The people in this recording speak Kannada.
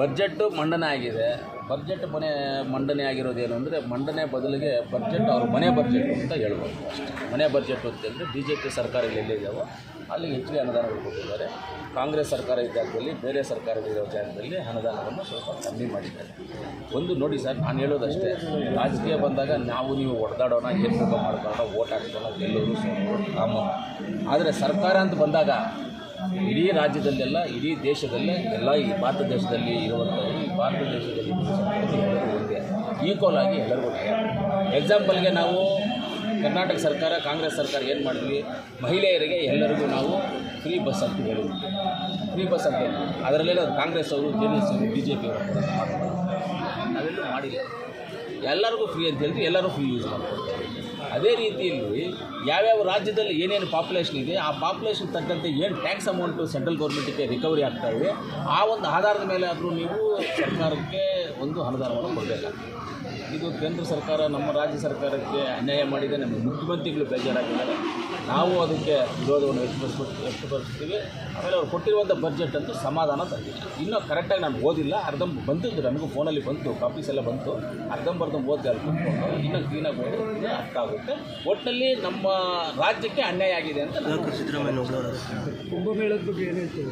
ಬಜೆಟ್ ಮಂಡನೆ ಆಗಿದೆ. ಬಜೆಟ್ ಮನೆ ಮಂಡನೆ ಆಗಿರೋದೇನು ಅಂದರೆ ಮಂಡನೆ ಬದಲಿಗೆ ಬಜೆಟ್ ಅವ್ರ ಮನೆ ಬಜೆಟ್ ಅಂತ ಹೇಳ್ಬೋದು ಅಷ್ಟೇ. ಮನೆ ಬಜೆಟ್ ಅಂತಂದರೆ ಬಿ ಜೆ ಪಿ ಸರ್ಕಾರಗಳು ಎಲ್ಲಿದ್ದಾವೋ ಅಲ್ಲಿ ಹೆಚ್ಚಿಗೆ ಅನುದಾನಗಳು ಕೊಟ್ಟಿದ್ದಾರೆ. ಕಾಂಗ್ರೆಸ್ ಸರ್ಕಾರ ಇದ್ದಾಗದಲ್ಲಿ ಬೇರೆ ಸರ್ಕಾರಗಳಿರೋ ಜಾಗದಲ್ಲಿ ಅನುದಾನವನ್ನು ಸ್ವಲ್ಪ ಕಮ್ಮಿ ಮಾಡಿದ್ದಾರೆ. ಒಂದು ನೋಡಿ ಸರ್, ನಾನು ಹೇಳೋದಷ್ಟೇ, ರಾಜಕೀಯ ಬಂದಾಗ ನಾವು ನೀವು ಹೊಡೆದಾಡೋಣ ಏನು ಮಾಡ್ಕೊಳ್ಳೋಣ, ಓಟ್ ಹಾಕ್ಕೊಳ್ಳೋಣ ಗೆಲ್ಲೋರು ಸೋಲೋರು ಆದರೆ ಸರ್ಕಾರ ಅಂತ ಬಂದಾಗ ಇಡೀ ರಾಜ್ಯದಲ್ಲೆಲ್ಲ, ಇಡೀ ದೇಶದಲ್ಲೇ, ಎಲ್ಲ ಈ ಭಾರತ ದೇಶದಲ್ಲಿ ಇರುವಂಥವರು ಈ ಭಾರತ ದೇಶದಲ್ಲಿ ಒಂದೇ. ಈಕ್ವಲ್ ಆಗಿ ಎಲ್ಲರಿಗೂ ಎಕ್ಸಾಂಪಲ್ಗೆ ನಾವು ಕರ್ನಾಟಕ ಸರ್ಕಾರ, ಕಾಂಗ್ರೆಸ್ ಸರ್ಕಾರ ಏನು ಮಾಡಿದ್ವಿ? ಮಹಿಳೆಯರಿಗೆ ಎಲ್ಲರಿಗೂ ನಾವು ಫ್ರೀ ಬಸ್ ಅಂತ ಹೇಳಿದ್ವಿ. ಫ್ರೀ ಬಸ್ ಅಂತ ಹೇಳಿ ಅದರಲ್ಲೆಲ್ಲ ಕಾಂಗ್ರೆಸ್ ಅವರು, ಜೆ ಡಿ ಎಸ್ ಅವರು ಬಿ ಜೆ ಪಿ ಅವರು ಮಾಡಿಲ್ಲ. ಎಲ್ಲರಿಗೂ ಫ್ರೀ ಅಂತ ಹೇಳಿದ್ವಿ ಎಲ್ಲರೂ ಫ್ರೀ ಯೂಸ್ ಮಾಡ್ಕೊಡ್ತಾರೆ ಅದೇ ರೀತಿಯಲ್ಲಿ ಯಾವ್ಯಾವ ರಾಜ್ಯದಲ್ಲಿ ಏನೇನು ಪಾಪ್ಯುಲೇಷನ್ ಇದೆ, ಆ ಪಾಪ್ಯುಲೇಷನ್ ತಕ್ಕಂತೆ ಏನು ಟ್ಯಾಕ್ಸ್ ಅಮೌಂಟು ಸೆಂಟ್ರಲ್ ಗೌರ್ಮೆಂಟಿಗೆ ರಿಕವರಿ ಆಗ್ತಾ ಇವೆ ಆ ಒಂದು ಆಧಾರದ ಮೇಲೆ ಆದರೂ ನೀವು ಸರ್ಕಾರಕ್ಕೆ ಒಂದು ಅನುದಾನವನ್ನು ಕೊಡಬೇಕಾಗ್ತದೆ. ಕೇಂದ್ರ ಸರ್ಕಾರ ನಮ್ಮ ರಾಜ್ಯ ಸರ್ಕಾರಕ್ಕೆ ಅನ್ಯಾಯ ಮಾಡಿದೆ ನಮ್ಮ ಮುಖ್ಯಮಂತ್ರಿಗಳು ಬೇಜಾರಾಗಿದ್ದಾರೆ. ನಾವು ಅದಕ್ಕೆ ವಿರೋಧವನ್ನು ವ್ಯಕ್ತಪಡಿಸ್ಬಿಟ್ಟು ವ್ಯಕ್ತಪಡಿಸ್ತೀವಿ. ಆಮೇಲೆ ಅವ್ರು ಕೊಟ್ಟಿರುವಂಥ ಬಜೆಟ್ ಅಂತೂ ಸಮಾಧಾನ ತಂದಿದೆ ಇನ್ನೂ ಕರೆಕ್ಟಾಗಿ ನಾನು ಓದಿಲ್ಲ ಅರ್ಧಂ ಬಂದಿದ್ದು ನನಗೂ ಫೋನಲ್ಲಿ ಬಂತು ಕಾಪೀಸ್ ಎಲ್ಲ ಬಂತು. ಅರ್ಧಂಬರ್ಧ ಓದಿ ಅಲ್ಲಿ ಕುತ್ಕೊಂಡು ಇನ್ನೂ ಕ್ಲೀನಾಗಿ ಓದಿ ಅರ್ಥ ಆಗುತ್ತೆ. ಒಟ್ಟಿನಲ್ಲಿ ನಮ್ಮ ರಾಜ್ಯಕ್ಕೆ ಅನ್ಯಾಯ ಆಗಿದೆ ಅಂತ ಸಿದ್ದರಾಮಯ್ಯ ಕುಂಭಮೇಳದ ಬಗ್ಗೆ ಏನು ಹೇಳ್ತೀವಿ